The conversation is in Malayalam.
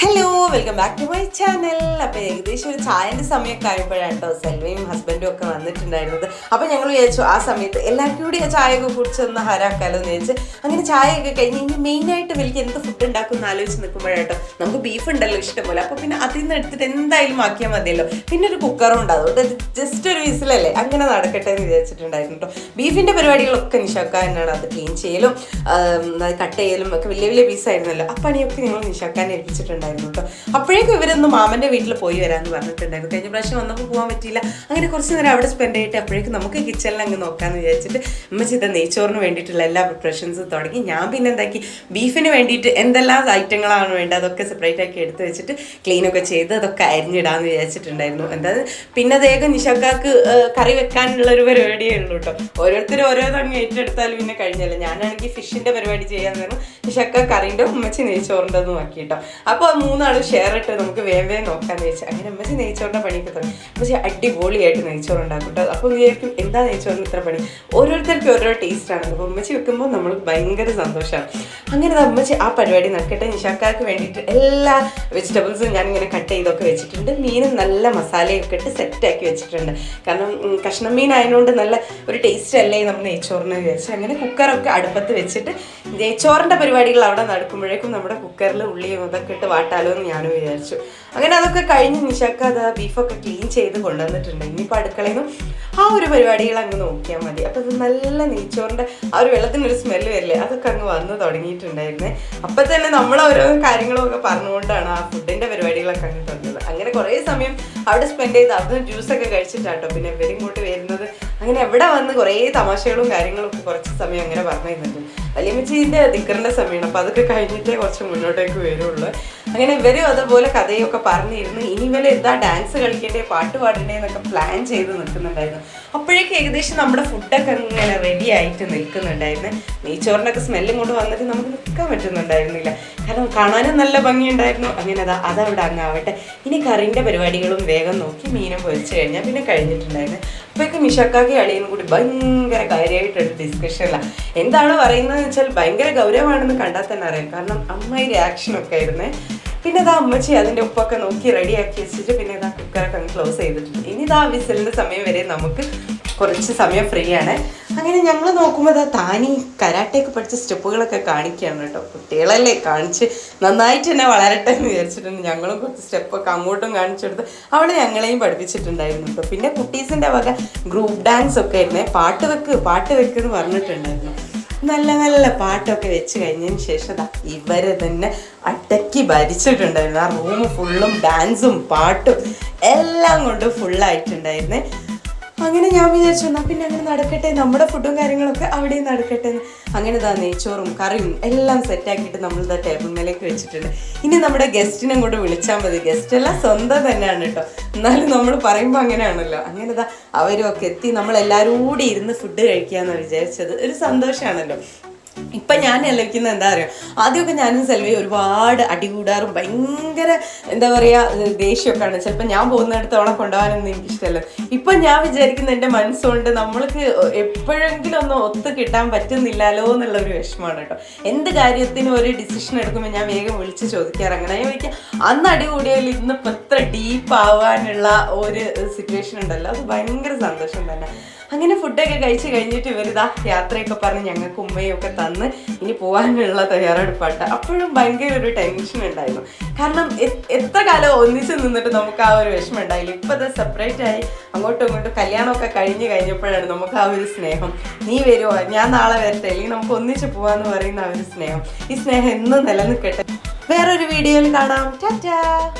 Hello welcome back to my channel അപ്പോൾ ഏകദേശം ഒരു ചായന്റെ സമയമൊക്കെ ആയപ്പോഴാണ് കേട്ടോ സെൽവയും ഹസ്ബൻഡും ഒക്കെ വന്നിട്ടുണ്ടായിരുന്നത്. അപ്പോൾ ഞങ്ങൾ വിചാരിച്ചു ആ സമയത്ത് എല്ലാവർക്കും കൂടി ആ ചായയൊക്കെ കുടിച്ചൊന്ന് ഹരാക്കാലോ എന്ന് വിചാരിച്ച് അങ്ങനെ ചായയൊക്കെ കഴിഞ്ഞ് ഇനി മെയിനായിട്ട് വിളിക്കുക എന്ത് ഫുഡ് ഉണ്ടാക്കും ആലോചിച്ച് നിൽക്കുമ്പോഴാട്ടോ നമുക്ക് ബീഫ് ഉണ്ടല്ലോ ഇഷ്ടംപോലെ. അപ്പോൾ പിന്നെ അതിൽ നിന്ന് എടുത്തിട്ട് എന്തായാലും ആക്കിയാൽ മതിയല്ലോ. പിന്നെ ഒരു കുക്കറും ഉണ്ട്. അതുകൊണ്ട് ജസ്റ്റ് ഒരു വിസിലല്ലേ അങ്ങനെ നടക്കട്ടെ എന്ന് വിചാരിച്ചിട്ടുണ്ടായിരുന്നു കേട്ടോ ബീഫിന്റെ പരിപാടികളൊക്കെ നിഷാക്ക തന്നെയാണ് അത് ക്ലീൻ ചെയ്യലും കട്ട് ചെയ്യലും ഒക്കെ വലിയ വലിയ പീസായിരുന്നല്ലോ ആ പണിയൊക്കെ ഞങ്ങൾ നിഷാക്കാൻ ഏൽപ്പിച്ചിട്ടുണ്ടായിരുന്നു. കേട്ടോ അപ്പോഴേക്കും ഇവരൊന്ന് മാമന്റെ വീട്ടിൽ പോയി വരാമെന്ന് പറഞ്ഞിട്ടുണ്ടായിരുന്നു. കഴിഞ്ഞ പ്രാവശ്യം വന്നപ്പോൾ പോകാൻ പറ്റിയില്ല. അങ്ങനെ കുറച്ച് നേരം അവിടെ സ്പെൻഡ് ചെയ്തിട്ട് അപ്പോഴേക്കും നമുക്ക് കിച്ചണിൽ അങ്ങ് നോക്കാമെന്ന് വിചാരിച്ചിട്ട് അമ്മ ഇത് നെയ്ച്ചോറിന് വേണ്ടിയിട്ടുള്ള എല്ലാ പ്രിപ്പറേഷൻസും തുടങ്ങി. ഞാൻ പിന്നെ എന്താക്കി? ബീഫിന് വേണ്ടിയിട്ട് എന്തെല്ലാം ഐറ്റങ്ങളാണ് വേണ്ടത് അതൊക്കെ സെപ്പറേറ്റ് ആക്കി എടുത്ത് വെച്ചിട്ട് ക്ലീനൊക്കെ ചെയ്ത് അതൊക്കെ അരിഞ്ഞിടാമെന്ന് വിചാരിച്ചിട്ടുണ്ടായിരുന്നു. എന്താ പിന്നെ അദ്ദേഹം നിശക്കാക്ക് കറി വെക്കാനുള്ള ഒരു പരിപാടിയേ ഉള്ളൂ കേട്ടോ ഓരോരുത്തരും ഓരോന്നങ്ങ് ഏറ്റെടുത്താലും പിന്നെ കഴിഞ്ഞല്ലോ. ഞാനാണെങ്കിൽ ഫിഷിന്റെ പരിപാടി ചെയ്യാന്ന് പറഞ്ഞു. നിശക്ക കറിന്റെ ഉമ്മച്ചി നെയ്ച്ചോറിന്റെ ആക്കി കേട്ടോ അപ്പോൾ മൂന്നാളും ഷെയർ ഇട്ട് നമുക്ക് വേഗം വേഗം നോക്കാന്ന് വെച്ചാൽ അങ്ങനെ അമ്മച്ചി നെയ്ച്ചോറിന്റെ പണിയൊക്കെ തുടങ്ങി. അമ്മച്ചി അടിപൊളിയായിട്ട് നെയ്ച്ചോറ് ഉണ്ടാക്കും കേട്ടോ അപ്പോൾ വിചാരിക്കും എന്താ നെയ്ച്ചോറിന് ഇത്ര പണി? ഓരോരുത്തർക്കും ഓരോ ടേസ്റ്റാണ് അപ്പോൾ അമ്മച്ചി വെക്കുമ്പോൾ നമ്മൾ ഭയങ്കര സന്തോഷമാണ് അങ്ങനെ അമ്മച്ചി ആ പരിപാടി നടക്കട്ടെ. നിഷാക്കാർക്ക് വേണ്ടിയിട്ട് എല്ലാ വെജിറ്റബിൾസും ഞാൻ ഇങ്ങനെ കട്ട് ചെയ്തൊക്കെ വെച്ചിട്ടുണ്ട്. മീനും നല്ല മസാലയൊക്കെ ഇട്ട് സെറ്റാക്കി വെച്ചിട്ടുണ്ട്. കാരണം കഷ്ണം മീൻ ആയതുകൊണ്ട് നല്ല ഒരു ടേസ്റ്റ് അല്ലേ നമ്മൾ നെയ്ച്ചോറിന് വിചാരിച്ചു. അങ്ങനെ കുക്കറൊക്കെ അടുപ്പത്ത് വെച്ചിട്ട് നെയ്ച്ചോറിന്റെ പരിപാടികൾ അവിടെ നടക്കുമ്പോഴേക്കും നമ്മുടെ കുക്കറിൽ ഉള്ളിയും അതൊക്കെ ഇട്ട് വാട്ടാലോ എന്ന് ഞാനും വിചാരിച്ചു. അങ്ങനെ അതൊക്കെ കഴിഞ്ഞ് നിഷാക്ക് അത് ബീഫൊക്കെ ക്ലീൻ ചെയ്ത് കൊണ്ടുവന്നിട്ടുണ്ട്. ഇനിയിപ്പോൾ അടുക്കളയിൽ ആ ഒരു പരിപാടികൾ അങ്ങ് നോക്കിയാൽ മതി. അപ്പോൾ അത് നല്ല നെയ്ച്ചോറിന്റെ ആ ഒരു വെള്ളത്തിനൊരു സ്മെല്ല് വരില്ലേ? അതൊക്കെ അങ്ങ് വന്ന് തുടങ്ങിയിട്ടുണ്ടായിരുന്നേ. അപ്പം തന്നെ നമ്മൾ ഓരോ കാര്യങ്ങളൊക്കെ പറഞ്ഞുകൊണ്ടാണ് ആ ഫുഡിന്റെ പരിപാടികളൊക്കെ അങ്ങ് തുടങ്ങുന്നത് അങ്ങനെ കുറേ സമയം അവിടെ സ്പെൻഡ് ചെയ്ത് അതും ജ്യൂസൊക്കെ കഴിച്ചിട്ടാട്ടോ പിന്നെ ഇവരും ഇങ്ങോട്ട് വരുന്നത്. അങ്ങനെ എവിടെ വന്ന് കുറേ തമാശകളും കാര്യങ്ങളും ഒക്കെ കുറച്ച് സമയം അങ്ങനെ പറഞ്ഞു തന്നിട്ടുണ്ട് വലിയമ്മച്ചീന്റെ ദിക്കറിന്റെ സമയമാണ് അപ്പോൾ അതൊക്കെ കഴിഞ്ഞിട്ടേ കുറച്ച് മുന്നോട്ടേക്ക് വരുള്ളൂ. അങ്ങനെ ഇവരും അതുപോലെ കഥയൊക്കെ പറഞ്ഞിരുന്നു. ഇനി ഇവരെ എന്താ ഡാൻസ് കളിക്കണ്ടേ പാട്ട് പാടണ്ടേ എന്നൊക്കെ പ്ലാൻ ചെയ്ത് നിൽക്കുന്നുണ്ടായിരുന്നു. അപ്പോഴേക്കും ഏകദേശം നമ്മുടെ ഫുഡൊക്കെ ഇങ്ങനെ റെഡി ആയിട്ട് നിൽക്കുന്നുണ്ടായിരുന്നു. നെയ്ച്ചോറിനൊക്കെ സ്മെല്ലും കൊണ്ട് വന്നിട്ട് നമുക്ക് നിൽക്കാൻ പറ്റുന്നുണ്ടായിരുന്നില്ല. കാരണം കാണാനും നല്ല ഭംഗിയുണ്ടായിരുന്നു. അങ്ങനെ അതാ അതവിടെ അങ്ങാവട്ടെ ഇനി കറിന്റെ പരിപാടികളും വേഗം നോക്കി മീനും പൊരിച്ചു കഴിഞ്ഞാൽ പിന്നെ കഴിഞ്ഞിട്ടുണ്ടായിരുന്നു. അപ്പോഴേക്കും മിഷക്കാക്കി അളിയും കൂടി ഭയങ്കര കാര്യമായിട്ടൊരു ഡിസ്കഷനിലാണ് എന്താണ് പറയുന്നത് വെച്ചാൽ ഭയങ്കര ഗൗരവമാണെന്ന് കണ്ടാൽ തന്നെ അറിയാം. കാരണം അമ്മായി റിയാക്ഷനൊക്കെ ആയിരുന്നേ. പിന്നെ ഇതാ അമ്മച്ചി അതിന്റെ ഉപ്പൊക്കെ നോക്കി റെഡിയാക്കി വെച്ചിട്ട് പിന്നെ ഇതാ കുക്കറൊക്കെ ക്ലോസ് ചെയ്തിട്ടുണ്ട്. ഇനി ഇതാ വിസിലിന്റെ സമയം വരെ നമുക്ക് കുറച്ച് സമയം ഫ്രീ ആണ്. അങ്ങനെ ഞങ്ങൾ നോക്കുമ്പോൾ ഇതാ താനി കരാട്ടയൊക്കെ പഠിച്ച സ്റ്റെപ്പുകളൊക്കെ കാണിക്കുകയാണ് കേട്ടോ. കുട്ടികളല്ലേ കാണിച്ച് നന്നായിട്ട് തന്നെ വളരട്ടെ എന്ന് വിചാരിച്ചിട്ടുണ്ട്. ഞങ്ങളും കുറച്ച് സ്റ്റെപ്പൊക്കെ അങ്ങോട്ടും കാണിച്ചെടുത്ത് അവിടെ ഞങ്ങളെയും പഠിപ്പിച്ചിട്ടുണ്ടായിരുന്നു കേട്ടോ. പിന്നെ കുട്ടീസിന്റെ വക ഗ്രൂപ്പ് ഡാൻസ് ഒക്കെ ആയിരുന്നേ. പാട്ട് വെക്ക് പാട്ട് വെക്ക് എന്ന് പറഞ്ഞിട്ടുണ്ടായിരുന്നു. നല്ല നല്ല പാട്ടൊക്കെ വെച്ച് കഴിഞ്ഞതിന് ശേഷം ഇവരെ തന്നെ അടക്കി ഭരിച്ചിട്ടുണ്ടായിരുന്നു. ആ റൂം ഫുള്ളും ഡാൻസും പാട്ടും എല്ലാം കൊണ്ട് ഫുള്ളായിട്ടുണ്ടായിരുന്നേ അങ്ങനെ ഞാൻ വിചാരിച്ചു എന്നാൽ പിന്നെ അങ്ങനെ നടക്കട്ടെ. നമ്മുടെ ഫുഡും കാര്യങ്ങളൊക്കെ അവിടെയും നടക്കട്ടെ. എന്ന് അങ്ങനെ ഇതാ നെയ്ച്ചോറും കറിയും എല്ലാം സെറ്റാക്കിയിട്ട് നമ്മൾ ഇതാ ടേബിൾ മേലേക്ക് വെച്ചിട്ടുണ്ട്. ഇനി നമ്മുടെ ഗസ്റ്റിനെ കൂടെ വിളിച്ചാൽ മതി. ഗസ്റ്റ് എല്ലാം സ്വന്തം തന്നെയാണ് കേട്ടോ. എന്നാലും നമ്മൾ പറയുമ്പോൾ അങ്ങനെയാണല്ലോ. അങ്ങനെ ഇതാ അവരും ഒക്കെ എത്തി നമ്മൾ എല്ലാവരും കൂടി ഇരുന്ന് ഫുഡ് കഴിക്കാമെന്നാണ് വിചാരിച്ചത്. ഒരു സന്തോഷമാണല്ലോ ഇപ്പം ഞാൻ ആലോചിക്കുന്നത് എന്താ പറയുക ആദ്യമൊക്കെ ഞാനും സെൽവി ഒരുപാട് അടികൂടാറും ഭയങ്കര എന്താ പറയുക ദേഷ്യമൊക്കെയാണ്. ചിലപ്പോൾ ഞാൻ പോകുന്നിടത്തോളം കൊണ്ടുപോകാനൊന്നും എനിക്കിഷ്ടമല്ല. ഇപ്പം ഞാൻ വിചാരിക്കുന്ന എന്റെ മനസ്സുകൊണ്ട് നമ്മൾക്ക് എപ്പോഴെങ്കിലും ഒന്ന് ഒത്ത് കിട്ടാൻ പറ്റുന്നില്ലല്ലോ എന്നുള്ള ഒരു വിഷമമാണ് കേട്ടോ. എന്ത് കാര്യത്തിനും ഒരു ഡിസിഷൻ എടുക്കുമ്പോൾ ഞാൻ വേഗം വിളിച്ച് ചോദിക്കാറ്. അങ്ങനെ ചോദിക്കാം അന്ന് അടി കൂടിയാൽ ഇപ്പൊ എത്ര ഡീപ്പ് ആവാനുള്ള ഒരു സിറ്റുവേഷൻ ഉണ്ടല്ലോ. അത് ഭയങ്കര സന്തോഷം തന്നെ. അങ്ങനെ ഫുഡൊക്കെ കഴിച്ച് കഴിഞ്ഞിട്ട് ഇവരിതാ യാത്രയൊക്കെ പറഞ്ഞ് ഞങ്ങൾക്ക് ഉമ്മയും ഒക്കെ തന്ന് ഇനി പോകാനുള്ള തയ്യാറെടുപ്പാട്ട്. അപ്പോഴും ഭയങ്കര ഒരു ടെൻഷൻ ഉണ്ടായിരുന്നു. കാരണം എത്ര കാലം ഒന്നിച്ച് നിന്നിട്ട് നമുക്ക് ആ ഒരു വിഷമം ഉണ്ടായില്ല. ഇപ്പം അത് സെപ്പറേറ്റ് ആയി. അങ്ങോട്ടും ഇങ്ങോട്ടും കല്യാണമൊക്കെ കഴിഞ്ഞ് കഴിഞ്ഞപ്പോഴാണ് നമുക്ക് ആ ഒരു സ്നേഹം. നീ വരുമോ ഞാൻ നാളെ വരട്ടെ. അല്ലെങ്കിൽ നമുക്ക് ഒന്നിച്ച് പോവാന്ന് പറയുന്ന ആ ഒരു സ്നേഹം. ഈ സ്നേഹം എന്നും നിലനിൽക്കട്ടെ. വേറൊരു വീഡിയോയിൽ കാണാം. ടാറ്റാ.